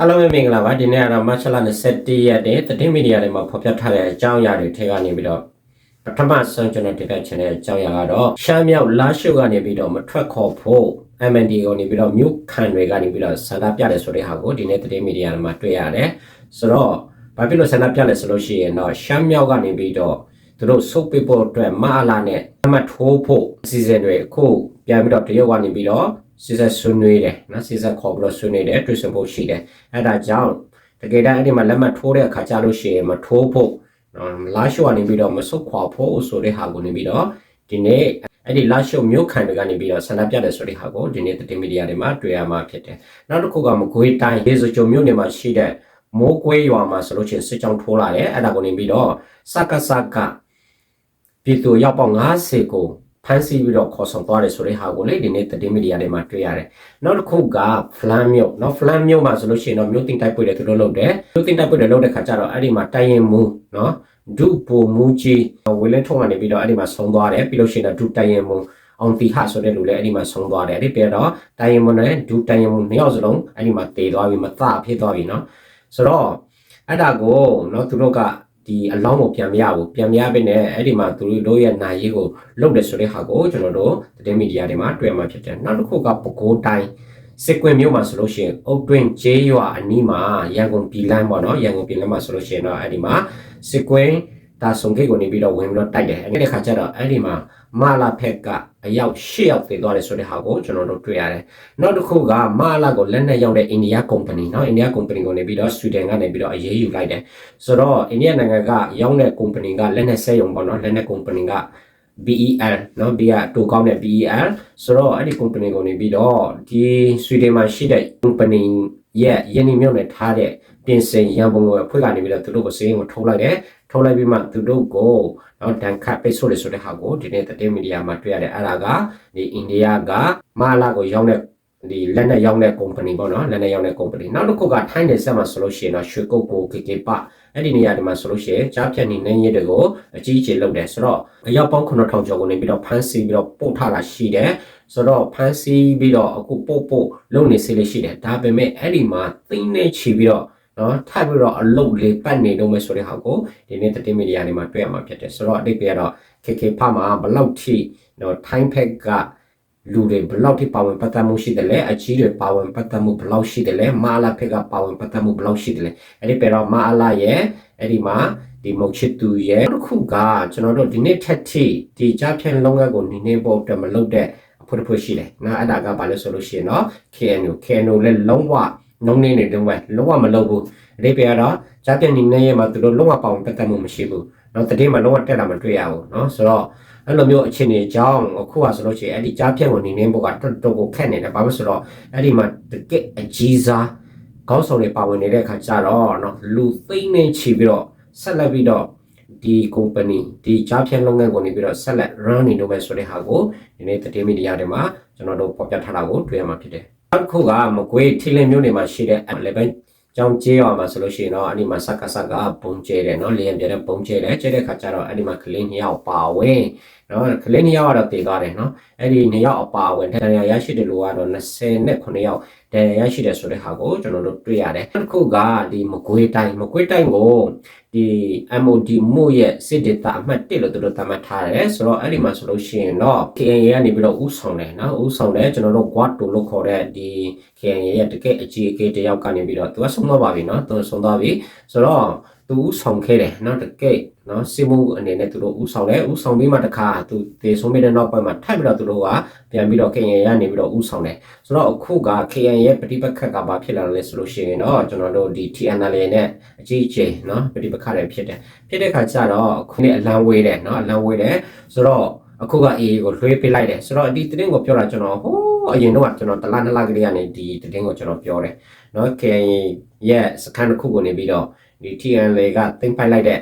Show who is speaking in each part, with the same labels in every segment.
Speaker 1: အားလုံးပဲမင်္ဂလာပါဒီနေ့ကတော့မတ်လ21ရက်နေ့သတင်းမီဒီယာတွေမှာဖော်ပြထားတဲ့အကြောင်းအရာတွေထဲကနေပြီးတော့ပထမဆုံးကျွန်တော်တင်ပြချင်တဲ့အကြောင်းအရာကတော့ရှမ်းမြောက်လာရှုကနေပြီးတော့မထွက်ခေါ်ဖို့ MND ကနေပြီးတော့မြို့ခံတွေကနေပြီးတော့ဆန္ဒပြတယ်ဆိုတဲ့ဟာကိုဒီနေ့သတင်းမီဒီယာတွေမှာတွေ့ရတယ်ဆိုတော့ဘာဖြစ်လို့ဆန္ဒပြလဲဆိုလို့ရှိရင်တော့ရှမ်းမြောက်ကနေပြီးတော့သူတို့စုပ်ပစ်ဖို့အတွက်မအားလာနဲ့အမှတ်ထိုးဖို့အစီအစဉ်တွေအခုပြန်ပြီးတော့တရုတ်ကနေပြီးတော့ စစ်ဆက်ဆွေးနွေးတယ်နော်စစ်ဆက်ခေါ်ပြီးတော့ဆွေးနွေးတယ်တွေ့ဆုံဖို့ရှိတယ်အဲဒါကြောင့်တကယ်တမ်းအဲ့ဒီမှာလက်မှတ်ထိုးတဲ့အခါကျလို့ရှိရင်မထိုးဖို့နော်လာရှိုးကနေပြီးတော့မဆုတ်ခွာဖို့ဆိုတဲ့ဟာကိုနေပြီးတော့ဒီနေ့အဲ့ဒီလာရှိုးမြို့ခံတွေကနေပြီးတော့ဆန္ဒပြတယ်ဆိုတဲ့ဟာကိုဒီနေ့သတင်းမီဒီယာတွေမှာတွေ့ရမှာဖြစ်တယ်နောက်တစ်ခုကမကွေးတိုင်းရေစကြုံမြို့နယ်မှာရှိတဲ့မိုးကွေးရွာမှာဆိုလို့ရှိရင်စစ်ကြောင်းထိုးလာတယ်အဲ့ဒါကိုနေပြီးတော့စကစကပြည်သူရောက်ပေါင်း90ကို ဖမ်းဆီးပြီးတော့ခေါ်ဆောင်သွားတယ်ဆိုတဲ့ဟာကိုလေဒီနေ့သတင်းမီဒီယာတွေမှာတွေ့ရတယ်။နောက်တစ်ခုကဖလန်မြို့နော်ဖလန်မြို့မှာဆိုလို့ရှိရင်တော့မြို့တင်တိုက်ပွဲတွေသူတို့လုပ်တယ်။မြို့တင်တိုက်ပွဲတွေလုပ်တဲ့ခါကျတော့အဲ့ဒီမှာတိုင်းရင်မူနော်ဒုပိုမူကြီးဝေလင်းထုံးကနေပြီးတော့အဲ့ဒီမှာဆုံးသွားတယ်ပြီးလို့ရှိရင်တော့ဒုတိုင်းရင်မူအောင်တီဟဆိုတဲ့လူလည်းအဲ့ဒီမှာဆုံးသွားတယ်အဲ့ဒီပြတော့တိုင်းရင်မူနဲ့ဒုတိုင်းရင်မူနှစ်ယောက်စလုံးအဲ့ဒီမှာတေသွားပြီမသဖြစ်သွားပြီနော်ဆိုတော့အဲ့ဒါကိုနော်သူတို့က ဒီအလောင်းကိုပြန်မရဘူးပြန်မရဘဲနဲ့အဲ့ဒီမှာသူတို့ရဲ့နိုင်ရေးကိုလုပ်တယ်ဆိုတဲ့ဟာကိုကျွန်တော်တို့သတင်းမီဒီယာတွေမှာတွေ့မှာဖြစ်တယ်နောက်တစ်ခုကပကိုးတိုင်းစစ်ကွင်မြို့မှာဆိုလို့ရှိရင်အုတ်တွင်းကျေးရွာအနီးမှာရန်ကုန်ပြည်လမ်းပေါ့နော်ရန်ကုန်ပြည်လမ်းမှာဆိုလို့ရှိရင်တော့အဲ့ဒီမှာစစ်ကွင်ဒါဆုံခိတ်ကိုနေပြီးတော့ဝင်ပြီးတော့တိုက်တယ်အဲ့ဒီခါကျတော့အဲ့ဒီမှာမာလာဖက်က အယောက်၈ယောက်တည်သွားတယ်ဆိုတဲ့ဟာကိုကျွန်တော်တို့တွေ့ရတယ်နောက်တစ်ခုကမာလာကိုလက်နက်ရောက်တဲ့အိန္ဒိယကုမ္ပဏီเนาะအိန္ဒိယကုမ္ပဏီကိုနေပြီးတော့ဆွီဒင်ကနေပြီးတော့အရေးယူလိုက်တယ်ဆိုတော့အိန္ဒိယနိုင်ငံကရောင်းတဲ့ကုမ္ပဏီကလက်နက်စက်ရုံပေါ့နော်လက်နက်ကုမ္ပဏီက BEL เนาะ B ကတူကောင်းတဲ့ BEL ဆိုတော့အဲ့ဒီ company ကိုနေပြီးတော့ဒီဆွီဒင်မှာရှိတဲ့ company ရဲ့ယင်းနှမြုပ်နဲ့ထားတဲ့ ပြင်ဆင်ရန်ပုံငွေအဖွဲ့ကနေပြီးတော့သူတို့ကိုစည်းရင်ကိုထုတ်လိုက်တယ်ထုတ်လိုက်ပြီးမှသူတို့ကိုနော်တန်ခတ်ပိတ်ဆို့တယ်ဆိုတဲ့ဟာကိုဒီနေ့သတင်းမီဒီယာမှာတွေ့ရတယ်အဲ့ဒါကဒီအိန္ဒိယကမာလာကိုရောက်တဲ့ဒီလက်နဲ့ရောက်တဲ့ company ပေါ့နော်လက်နဲ့ရောက်တဲ့ company နောက်တစ်ခုကထိုင်းနယ်စပ်မှာဆိုလို့ရှိရင်တော့ရွှေကုတ်ကို KK ပအဲ့ဒီနေရာဒီမှာဆိုလို့ရှိရင်ကြားဖြတ်နေနေရတဲ့ကိုအကြီးအကျယ်လုပ်တယ်ဆိုတော့အရောက်ပေါင်း9000ကျော်ကိုနေပြီးတော့ဖမ်းဆီးပြီးတော့ပို့ထလာရှိတယ်ဆိုတော့ဖမ်းဆီးပြီးတော့အခုပို့ပို့လုပ်နေစေလေးရှိတယ်ဒါပေမဲ့အဲ့ဒီမှာသိနေချီပြီးတော့ နော်ထပ်ပြီးတော့အလုတ်လေးပတ်နေတော့မယ်ဆိုတဲ့ဟာကိုဒီနေ့သတင်းမီဒီယာတွေမှာတွေ့ရမှာဖြစ်တယ်ဆိုတော့အတိတ်ပြတော့ KK ဖမှာဘလောက်ထိနော်ထိုင်းဖက်ကလူတွေဘလောက်ထိပါဝင်ပတ်သက်မှုရှိတယ်လဲအကြီးတွေပါဝင်ပတ်သက်မှုဘလောက်ရှိတယ်လဲမာလာဖက်ကပါဝင်ပတ်သက်မှုဘလောက်ရှိတယ်လဲအဲ့ဒီပြတော့မာလာရဲ့အဲ့ဒီမှာဒီမုတ်ချစ်သူရဲ့တစ်ခုကကျွန်တော်တို့ဒီနေ့ထက်ထိဒီကြားဖြန့်လုံးဝကိုနေနေဖို့အတွက်မလုပ်တဲ့အဖွဲ့တစ်ဖွဲ့ရှိတယ်နော်အဲ့ဒါကဘာလဲဆိုလို့ရှိရင်တော့ KNU KNU လည်းလုံးဝ နှုံးနေနေတုံးပဲလုံးဝမလုပ်ဘူးအဓိပ္ပာယ်ကတော့ကြားဖြန့်နေနေရဲ့မှာသူတို့လုံးဝပေါင်ပတ်သက်မှုမရှိဘူးနော်တတိမှာလုံးဝတက်တာမတွေ့ရဘူးနော်ဆိုတော့အဲ့လိုမျိုးအခြေအနေကြောင့်အခုကဆိုလို့ရှိရင်အဲ့ဒီကြားဖြန့်ကိုနေနေဖို့ကတော်တော်ကိုခက်နေတယ်ဘာလို့ဆိုတော့အဲ့ဒီမှာတကက်အကြီးစားကောင်းဆောင်တွေပါဝင်နေတဲ့အခါကျတော့နော်လူသိမ့်နေချီပြီးတော့ဆက်လက်ပြီးတော့ဒီ company ဒီကြားဖြန့်လုပ်ငန်းကိုနေပြီးတော့ဆက်လက် run နေလို့ပဲဆိုတဲ့ဟာကိုဒီနေ့သတင်းမီဒီယာတွေမှာကျွန်တော်တို့ပေါ်ပြထားတာကိုတွေ့ရမှာဖြစ်တယ် နောက်တစ်ခုကမကွေးထီလင်းမြို့နယ်မှာရှိတဲ့ 11ကျောင်းကျေးရွာမှာဆိုလို့ရှိရင်တော့အဲ့ဒီမှာစက္ကစက္ကပုံကျဲတယ်နော်လေရင်ပြတဲ့ပုံကျဲတယ်ကျဲတဲ့ခါကျတော့အဲ့ဒီမှာကလေးနှစ်ယောက်ပါဝင် နော်ကလေးနှစ်ယောက်ကတော့တေသွားတယ်နော်အဲ့ဒီနှစ်ယောက်အပါဝင်ဒဏ်ရာရရှိတယ်လို့ကတော့20နဲ့9ယောက်ဒဏ်ရာရရှိတယ်ဆိုတဲ့ဟာကိုကျွန်တော်တို့တွေ့ရတယ်တစ်ခုကဒီမကွေးတိုင်းမကွေးတိုင်းကိုဒီ MOD မို့ရဲ့စစ်ဒေတာအမှတ်1လို့သူတို့သတ်မှတ်ထားတယ်ဆိုတော့အဲ့ဒီမှာဆိုလို့ရှိရင်တော့ KNY ကနေပြီးတော့ဥဆောင်တယ်နော်ဥဆောင်တယ်ကျွန်တော်တို့ Guard 2လို့ခေါ်တဲ့ဒီ KNY ရဲ့တကယ့်အကြီးအကဲတယောက်ကနေပြီးတော့သူကဆုံးသွားပါပြီနော်သူဆုံးသွားပြီဆိုတော့ သူဥဆောင်ခဲ့တယ်နော်တကယ်နော်စီမူအနေနဲ့သူတို့ဥဆောင်တယ်ဥဆောင်ပြီးမှတခါသူတေဆုံးပြီးတဲ့နောက်ပိုင်းမှာထိုက်ပြီးတော့သူတို့ကပြန်ပြီးတော့ KNA ရနေပြီးတော့ဥဆောင်တယ်ဆိုတော့အခုက KNA ရဲ့ပฏิပတ်ခက်ကဘာဖြစ်လာလဲဆိုလို့ရှိရင်တော့ကျွန်တော်တို့ဒီ TNL နဲ့အကြီးအကျယ်နော်ပฏิပတ်ခတွေဖြစ်တယ်ဖြစ်တဲ့ခါကျတော့ခုနေ့အလံဝေးတယ်နော်အလံဝေးတယ်ဆိုတော့အခုက AA ကိုလွှဲပေးလိုက်တယ်ဆိုတော့ဒီတင်းကိုပြောတာကျွန်တော်ဟိုးအရင်တော့ကျွန်တော်တလားနှစ်လကလေးကနေဒီတင်းကိုကျွန်တော်ပြောတယ်နော် KNA ရဲ့စကန်တစ်ခုကိုနေပြီးတော့ ဒီ TNL ကတင်ပိုက်လိုက်တဲ့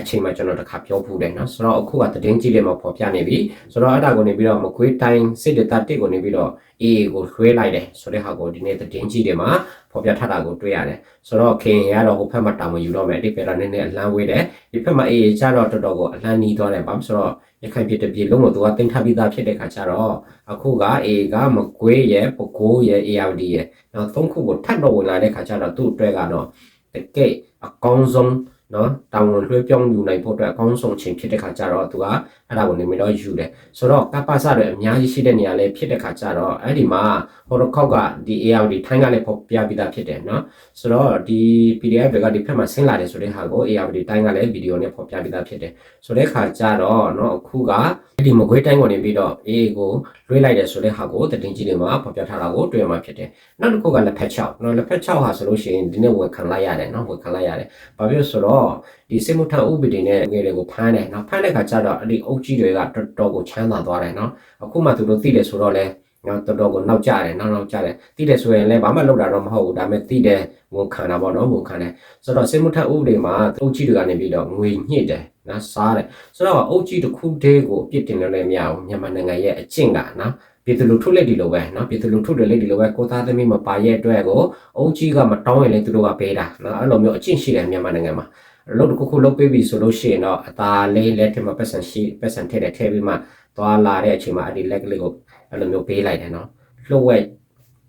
Speaker 1: အချိန်မှာကျွန်တော်တစ်ခါပြောဖူးတယ်နော်ဆိုတော့အခုကသတင်းကြီးတွေမှာပေါ်ပြနေပြီဆိုတော့အဲ့ဒါကိုနေပြီးတော့မကွေးတိုင်းစစ်ဒေသတစ်ကိုနေပြီးတော့ AA ကိုလွှဲလိုက်တယ်ဆိုတဲ့ဟာကိုဒီနေ့သတင်းကြီးတွေမှာပေါ်ပြထားတာကိုတွေ့ရတယ်ဆိုတော့ခင်ရတော့ဟိုဘက်မှာတာဝန်ယူတော့မယ်ဒီဘက်ကနည်းနည်းအလန်းဝေးတယ်ဒီဘက်မှာ AA ကျတော့တော်တော်ကိုအလန်းနီးသွားတယ်ဘာလို့ဆိုတော့ရခိုင်ပြည်တပြည်လုံးကိုသူကတင်ထားပြီးသားဖြစ်တဲ့ခါကျတော့အခုက AA ကမကွေးရဲ့ပကိုးရဲ့ ARD ရဲ့နော်သုံးခုကိုထပ်တော့ဝင်လာတဲ့ခါကျတော့သူ့အတွက်ကတော့တကယ် အကောင်းဆုံးနော်တောင်းဝန်လွှဲပြောင်းယူနိုင်ဖို့အတွက်အကောင်းဆုံးချိန်ဖြစ်တဲ့ခါကျတော့သူကအဲ့ဒါကိုနေမတော့ယူတယ်ဆိုတော့ကပ္ပစတွေအများကြီးရှိတဲ့နေရာလေးဖြစ်တဲ့ခါကျတော့အဲ့ဒီမှာဟိုတစ်ခေါက်ကဒီ ARD ထိုင်းကလည်းပေါ်ပြပြီးသားဖြစ်တယ်နော်ဆိုတော့ဒီ PDF တွေကဒီဖက်မှာဆင်းလာတယ်ဆိုတဲ့ဟာကို ARD တိုင်းကလည်းဗီဒီယိုနဲ့ပေါ်ပြပြီးသားဖြစ်တယ်ဆိုတဲ့ခါကျတော့နော်အခုကအဲ့ ဒီမကွေးတိုင်းကနေပြီးတော့ AA ကိုလွှဲလိုက်တယ်ဆိုတဲ့ဟာကိုတင်ကြီးတွေမှာပေါ်ပြထားတာကိုတွေ့ရမှာဖြစ်တယ်နောက်တစ်ခုကလက်ဖက်6နော်လက်ဖက်6ဟာဆိုလို့ရှိရင်ဒီနေ့ဝန်ခံလိုက်ရတယ်နော်ဝန်ခံလိုက်ရတယ်ဘာဖြစ်လို့ဆိုတော့ဒီစစ်မှုထမ်းဥပဒေနဲ့ငွေတွေကိုဖမ်းတယ်နော်ဖမ်းတဲ့ခါကျတော့အဲ့ဒီအုပ်ကြီးတွေကတော်တော်ကိုချမ်းသာသွားတယ်နော်အခုမှသူတို့သိတယ်ဆိုတော့လဲနော်တော်တော်ကိုနောက်ကျတယ်နောက်နောက်ကျတယ်သိတယ်ဆိုရင်လည်းဘာမှလုပ်တာတော့မဟုတ်ဘူးဒါပေမဲ့သိတယ်ဝန်ခံတာပေါ့နော်ဝန်ခံတယ်ဆိုတော့စစ်မှုထမ်းဥပဒေမှာအုပ်ကြီးတွေကနေပြီးတော့ငွေညှစ်တယ် နော်စားတယ်ဆိုတော့အုပ်ကြီးတစ်ခုတည်းကိုအပြစ်တင်လို့လည်းမရဘူးမြန်မာနိုင်ငံရဲ့အကျင့်ကနော်ပြည်သူလူထုလက်ဒီလိုပဲเนาะပြည်သူလူထုတွေလက်ဒီလိုပဲကိုသားသမီးမပါရဲ့အတွက်ကိုအုပ်ကြီးကမတောင်းရင်လည်းသူတို့ကပေးတာเนาะအဲ့လိုမျိုးအကျင့်ရှိတယ်မြန်မာနိုင်ငံမှာအလုပ်တစ်ခုခုလုပ်ပေးပြီဆိုလို့ရှိရင်တော့အသာလေးလက်ထက်မှာပတ်စံရှိပတ်စံထည့်တယ်ထည့်ပြီးမှသွားလာတဲ့အချိန်မှာအဲ့ဒီလက်ကလေးကိုအဲ့လိုမျိုးပေးလိုက်တယ်เนาะလှုပ်ဝက်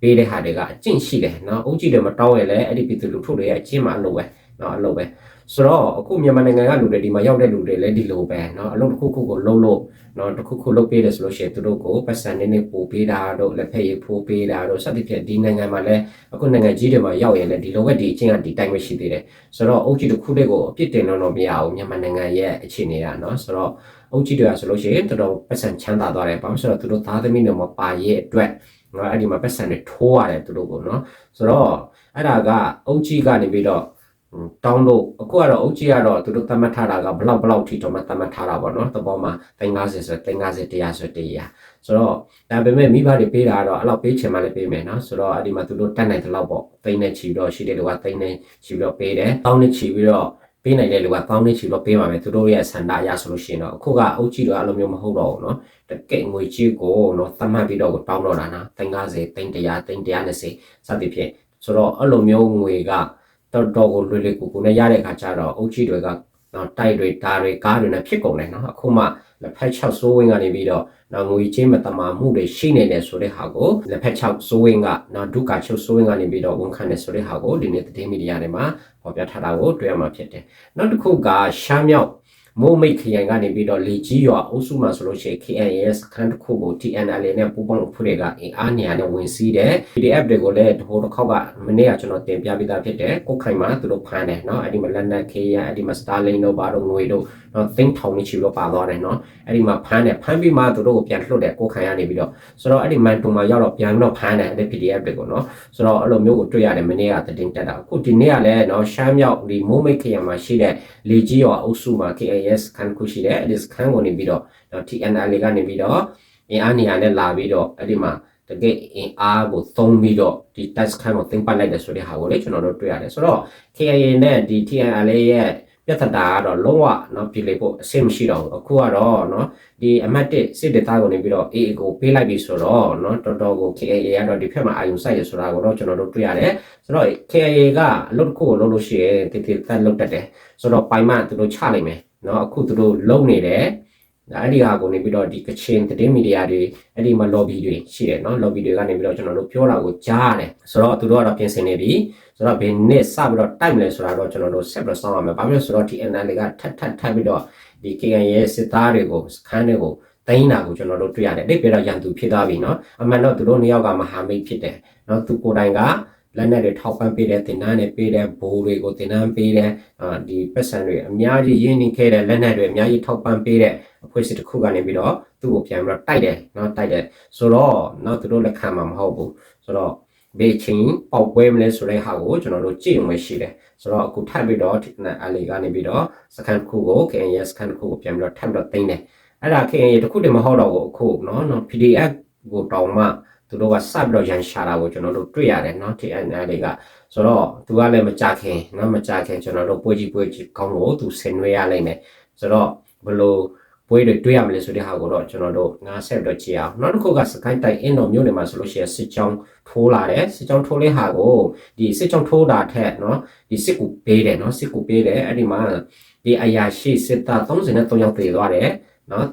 Speaker 1: ပေးတဲ့ဟာတွေကအကျင့်ရှိတယ်เนาะအုပ်ကြီးတွေမတောင်းရင်လည်းအဲ့ဒီပြည်သူလူထုတွေရဲ့အကျင့်မှာအလုပ်ပဲเนาะအလုပ်ပဲ ဆိုတော့အခုမြန်မာနိုင်ငံကလူတွေဒီမှာရောက်တဲ့လူတွေလည်းဒီလိုပဲเนาะအလုပ်တစ်ခုခုကိုလုပ်လို့နော်တစ်ခုခုလုပ်ပေးတယ်ဆိုလို့ရှိရင်သူတို့ကိုပတ်စံနေနေပို့ပေးတာတို့လက်ဖက်ရည်ဖိုးပေးတာတို့စသဖြင့်ဒီနိုင်ငံမှာလည်းအခုနိုင်ငံကြီးတွေမှာရောက်ရင်လည်းဒီလိုပဲဒီအချင်းကဒီတိုင်းပဲရှိသေးတယ်ဆိုတော့အုပ်ကြီးတစ်ခုတည်းကိုအပြစ်တင်လို့တော့မရဘူးမြန်မာနိုင်ငံရဲ့အခြေအနေကနော်ဆိုတော့အုပ်ကြီးတွေကဆိုလို့ရှိရင်တော်တော်ပတ်စံချမ်းသာသွားတယ်ဘာလို့ဆိုတော့သူတို့သားသမီးတွေမပါရဲ့အတွက်နော်အဲ့ဒီမှာပတ်စံတွေထိုးရတယ်သူတို့ကိုနော်ဆိုတော့အဲ့ဒါကအုပ်ကြီးကနေပြီးတော့ တောင်းလို့အခုကတော့အုတ်ကြီးကတော့သူတို့သတ်မှတ်ထားတာကဘလောက်ဘလောက်ထိတော့မှသတ်မှတ်ထားတာပေါ့နော်သဘောမှာ350ဆို350တရားဆိုတရားဆိုတော့ဒါပေမဲ့မိဘတွေပေးတာကတော့အဲ့လောက်ပေးချင်မှလည်းပေးမယ်နော်ဆိုတော့အဲ့ဒီမှာသူတို့တက်နိုင်တဲ့လောက်ပေါ့သိန်းနဲ့ချီတော့ရှိတဲ့လူကသိန်းနဲ့ချီပြီးတော့ပေးတယ်တောင်းနဲ့ချီပြီးတော့ပေးနိုင်တဲ့လူကတောင်းနဲ့ချီတော့ပေးပါမယ်သူတို့ရဲ့ဆန္ဒအရဆိုလို့ရှိရင်တော့အခုကအုတ်ကြီးတော့အဲ့လိုမျိုးမဟုတ်တော့ဘူးနော်တကယ်ငွေကြီးကိုနော်သတ်မှတ်ပြီးတော့တောင်းတော့တာနော်350 300 320စသဖြင့်ဆိုတော့အဲ့လိုမျိုးငွေက တော်တော်ကိုလွယ်လွယ်ကူကူနဲ့ရတဲ့အခါကျတော့အုတ်ကြီးတွေကနော်တိုက်တွေဓာတွေကားတွေနဲ့ဖြစ်ကုန်တယ်နော်အခုမှလက်ဖက်6စိုးဝင်းကနေပြီးတော့နော်ငွေချင်းမတမာမှုတွေရှိနေတယ်ဆိုတဲ့ဟာကိုလက်ဖက်6စိုးဝင်းကနော်ဒုက္ခချုပ်စိုးဝင်းကနေပြီးတော့ဝန်ခံတယ်ဆိုတဲ့ဟာကိုဒီနေ့သတင်းမီဒီယာတွေမှာပေါ်ပြထားတာကိုတွေ့ရမှာဖြစ်တယ်နောက်တစ်ခုကရှမ်းမြောက် မိုးမိတ်ခရိုင်ကနေပြီးတော့လေကြီးရွာအုပ်စုမှာဆိုလို့ရှိရင် KNS ခန်းတစ်ခုကို TNL နဲ့ပူးပေါင်းအဖွဲ့တွေကအင်အားနေရာနဲ့ဝင်စီးတယ် PDF တွေကိုလည်းတဟိုတစ်ခေါက်ကမနေ့ကကျွန်တော်တင်ပြပေးသားဖြစ်တယ်ကိုခိုင်မှာသူတို့ဖမ်းတယ်เนาะအဲ့ဒီမှာလက်နက်ခေးရအဲ့ဒီမှာ Starlink တို့ဘာတို့ငွေတို့ သိန်းထောင်ကြီးချီတော့ပါသွားတယ်နော်အဲ့ဒီမှာဖမ်းတယ်ဖမ်းပြီးမှသူတို့ကိုပြန်လွှတ်တယ်ကိုခိုင်ရနေပြီးတော့ဆိုတော့အဲ့ဒီမန်တူမှာရောက်တော့ပြန်ပြီးတော့ဖမ်းတယ်အဲ့ဒီ PDF တွေကိုနော်ဆိုတော့အဲ့လိုမျိုးကိုတွေ့ရတယ်မနေ့ကသတင်းတက်တာအခုဒီနေ့ကလည်းနော်ရှမ်းမြောက်ဒီမိုးမိတ်ခရိုင်မှာရှိတဲ့လေကြီးရောအုပ်စုမှာ KAS ခန်းခုရှိတယ်အဲ့ဒီခန်းကိုနေပြီးတော့ TNL ကနေပြီးတော့အင်အားနေရာနဲ့လာပြီးတော့အဲ့ဒီမှာတကယ်အင်အားကိုသုံးပြီးတော့ဒီ task ကိုသင်ပတ်လိုက်တယ်ဆိုတဲ့ဟာကိုလည်းကျွန်တော်တို့တွေ့ရတယ်ဆိုတော့ KIA နဲ့ဒီ TNL ရဲ့ ပြဿနာကတော့လုံးဝနော်ပြည်လေဖို့အဆင်မရှိတော့ဘူးအခုကတော့နော်ဒီအမတ်တစ်စစ်ဒေသကိုနေပြီးတော့ AA ကိုပေးလိုက်ပြီဆိုတော့နော်တော်တော်ကို KAA ကတော့ဒီဖက်မှာအာယုံဆိုင်ရဆိုတာကိုတော့ကျွန်တော်တို့တွေ့ရတယ်ဆိုတော့ KAA ကအလုပ်တစ်ခုကိုလုပ်လို့ရှိရင်တည်တည်သက်လုပ်တတ်တယ်ဆိုတော့ပိုင်မသူတို့ချနိုင်မယ်နော်အခုသူတို့လုံနေတယ် အဲ့ဒီဟာကိုနေပြီးတော့ဒီကချင်သတင်းမီဒီယာတွေအဲ့ဒီမှာ lobby တွေရှိတယ်နော် lobby တွေကနေပြီးတော့ကျွန်တော်တို့ပြောတာကိုကြားရတယ်ဆိုတော့သူတို့ကတော့ပြင်ဆင်နေပြီဆိုတော့ဘယ်နှစ်စပြီးတော့တိုက်မလဲဆိုတာတော့ကျွန်တော်တို့ဆက်ပြီးတော့စောင့်ရမယ်ဘာဖြစ်လို့ဆိုတော့ဒီ NL ကထပ်ထပ်ထပ်ပြီးတော့ဒီ KN ရဲ့စစ်သားတွေကိုစခန်းတွေကိုတိုင်းတာကိုကျွန်တော်တို့တွေ့ရတယ်အဲ့ဒီပြတော့ရန်သူဖြစ်သွားပြီနော်အမှန်တော့သူတို့နှစ်ယောက်ကမဟာမိတ်ဖြစ်တယ်နော်သူကိုယ်တိုင်က လက်နက်တွေထောက်ပံ့ပေးတဲ့တင်နန်းတွေပေးတဲ့ဘိုးတွေကိုတင်နန်းပေးတဲ့ဒီပတ်စံတွေအများကြီးရင်းနှီးခဲ့တဲ့လက်နက်တွေအများကြီးထောက်ပံ့ပေးတဲ့အဖွဲ့အစည်းတစ်ခုကနေပြီးတော့သူ့ကိုပြန်ပြီးတော့တိုက်တယ်နော်တိုက်တယ်ဆိုတော့နော်သူတို့လက်ခံမှာမဟုတ်ဘူးဆိုတော့ဘေချင်းပေါက်ပွဲမလဲဆိုတဲ့ဟာကိုကျွန်တော်တို့ကြည့်ဝင်ရှိတယ်ဆိုတော့အခုထပ်ပြီးတော့အလီကနေပြီးတော့စကန်တစ်ခုကို KNY စကန်တစ်ခုကိုပြန်ပြီးတော့ထပ်ပြီးတော့တင်တယ်အဲ့ဒါ KNY တစ်ခုတည်းမဟုတ်တော့ဘူးအခုနော်နော် PDF ကိုတောင်းမှ သူတို့ကစပြီးတော့ရန်ရှာတာကိုကျွန်တော်တို့တွေ့ရတယ်เนาะ TNL တွေကဆိုတော့သူကလည်းမကြခင်เนาะမကြခင်ကျွန်တော်တို့ပွဲကြီးပွဲကြီးကောင်းလို့သူဆင်နွှဲရလိမ့်မယ်ဆိုတော့ဘယ်လိုပွဲတွေတွေ့ရမလဲဆိုတဲ့ဟာကိုတော့ကျွန်တော်တို့ငါဆက်ပြီးတော့ကြည့်အောင်နောက်တစ်ခုကစကိုင်းတိုင်အင်းတော်မြို့နယ်မှာဆိုလို့ရှိရင်စစ်ကြောင်းထိုးလာတယ်စစ်ကြောင်းထိုးလေးဟာကိုဒီစစ်ကြောင်းထိုးတာထက်เนาะဒီစစ်ကူပေးတယ်เนาะစစ်ကူပေးတယ်အဲ့ဒီမှာဒီအရာရှိစစ်သား33ယောက်တည်သွားတယ်เนาะ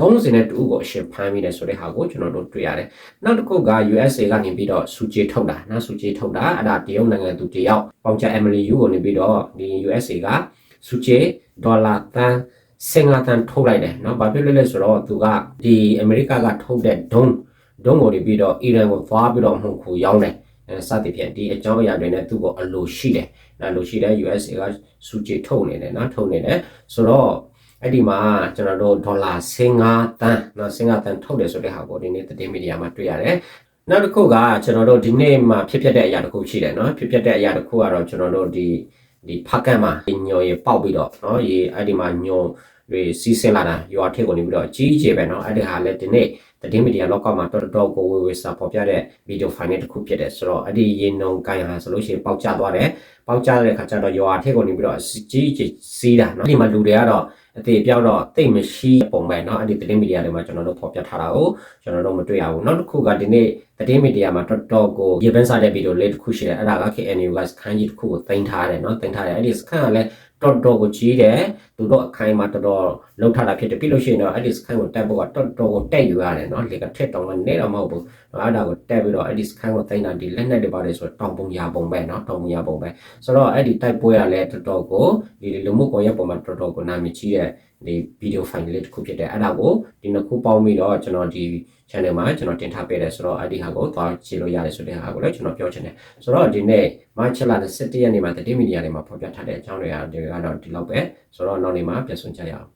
Speaker 1: 30နဲ့တူကိုအရှင်ဖမ်းမိတယ်ဆိုတဲ့ဟာကိုကျွန်တော်တို့တွေ့ရတယ်။နောက်တစ်ခုက USA ကနေပြီးတော့စူကြေထုတ်တာနော်စူကြေထုတ်တာအဲ့ဒါတရုတ်နိုင်ငံသူတယောက်ပေါင်ချ Emily Yu ကိုနေပြီးတော့ဒီ USA ကစူကြေဒေါ်လာတန်စင်လာတန်ထုတ်လိုက်တယ်နော်။ဘာဖြစ်လို့လဲဆိုတော့သူကဒီအမေရိကကထုတ်တဲ့ဒုံးဒုံးကိုနေပြီးတော့အီရန်ကိုသွားပြီးတော့မှုခုရောင်းတယ်။အဲစသဖြင့်ဒီအကြောင်းအရာတွေနဲ့သူ့ကိုအလိုရှိတယ်။အလိုရှိတဲ့ USA ကစူကြေထုတ်နေတယ်နော်ထုတ်နေတယ်ဆိုတော့ အဲ့ဒီမှာကျွန်တော်တို့ဒေါ်လာ15တန်းနော်15တန်းထုတ်တယ်ဆိုတဲ့ဟာကိုဒီနေ့သတင်းမီဒီယာမှာတွေ့ရတယ်။နောက်တစ်ခုကကျွန်တော်တို့ဒီနေ့မှာဖြစ်ပျက်တဲ့အရာတစ်ခုရှိတယ်နော်ဖြစ်ပျက်တဲ့အရာတစ်ခုကတော့ကျွန်တော်တို့ဒီဒီဖက်ကန်မှာညော်ရေပေါက်ပြီးတော့နော်ရေအဲ့ဒီမှာညော်တွေစီးဆင်းလာတာရွာထက်ကိုနေပြီးတော့အကြီးကြီးပဲနော်အဲ့ဒီဟာလည်းဒီနေ့သတင်းမီဒီယာလောကမှာတော်တော်ကိုဝေဝေစာပေါ်ပြတဲ့ဗီဒီယိုဖိုင်တစ်ခုဖြစ်တယ်ဆိုတော့အဲ့ဒီရေနုံကိုင်ဟာဆိုလို့ရှိရင်ပေါက်ကျသွားတယ်ပေါက်ကျတဲ့ခါကျတော့ရွာထက်ကိုနေပြီးတော့အကြီးကြီးစီးတာနော်ဒီမှာလူတွေကတော့ အသေးပြောက်တော့တိတ်မရှိပုံပဲเนาะအဲ့ဒီသတင်းမီဒီယာတွေမှာကျွန်တော်တို့ဖော်ပြထားတာကိုကျွန်တော်တို့မတွေ့ရဘူးနောက်တစ်ခုကဒီနေ့သတင်းမီဒီယာမှာတော်တော်ကိုရေပန်းစားတဲ့ဗီဒီယိုလေးတစ်ခုရှိတယ်အဲ့ဒါက KNU ကစခန်းကြီးတစ်ခုကိုတင်ထားတယ်เนาะတင်ထားတယ်အဲ့ဒီစခန်းကလည်းတော်တော်ကိုကြီးတယ် သူတို့အခိုင်အမာတော်တော်လောက်ထတာဖြစ်တယ်ပြီးလို့ရှိရင်တော့အဲ့ဒီစခန်းကိုတက်ဖို့ကတော်တော်ကိုတက်ယူရတယ်နော်လေကထက်တောင်းလို့နေတော့မဟုတ်ဘူးနော်အဲ့ဒါကိုတက်ပြီးတော့အဲ့ဒီစခန်းကိုတိုင်းတာဒီလက်နဲ့တွေပါတယ်ဆိုတော့တောင်ပုံရပုံပဲနော်တောင်ပုံရပုံပဲဆိုတော့အဲ့ဒီတိုက်ပွဲကလည်းတော်တော်ကိုဒီလူမှုကွန်ရက်ပေါ်မှာတော်တော်ကိုနာမည်ကြီးတဲ့ဒီဗီဒီယိုဖိုင်လေးတစ်ခုဖြစ်တယ်အဲ့ဒါကိုဒီနှစ်ခုပေါင်းပြီးတော့ကျွန်တော်ဒီ channel မှာကျွန်တော်တင်ထားပေးတယ်ဆိုတော့အဲ့ဒီဟာကိုသွားကြည့်လို့ရတယ်ဆိုတဲ့ဟာကိုလည်းကျွန်တော်ပြောချင်တယ်ဆိုတော့ဒီနေ့ March လ17ရက်နေ့မှာတတိမီဒီယာတွေမှာဖော်ပြထားတဲ့အကြောင်းတွေကတော့ဒီလောက်ပဲဆိုတော့နောက်နေ့မှာပြန်ဆွကြရအောင်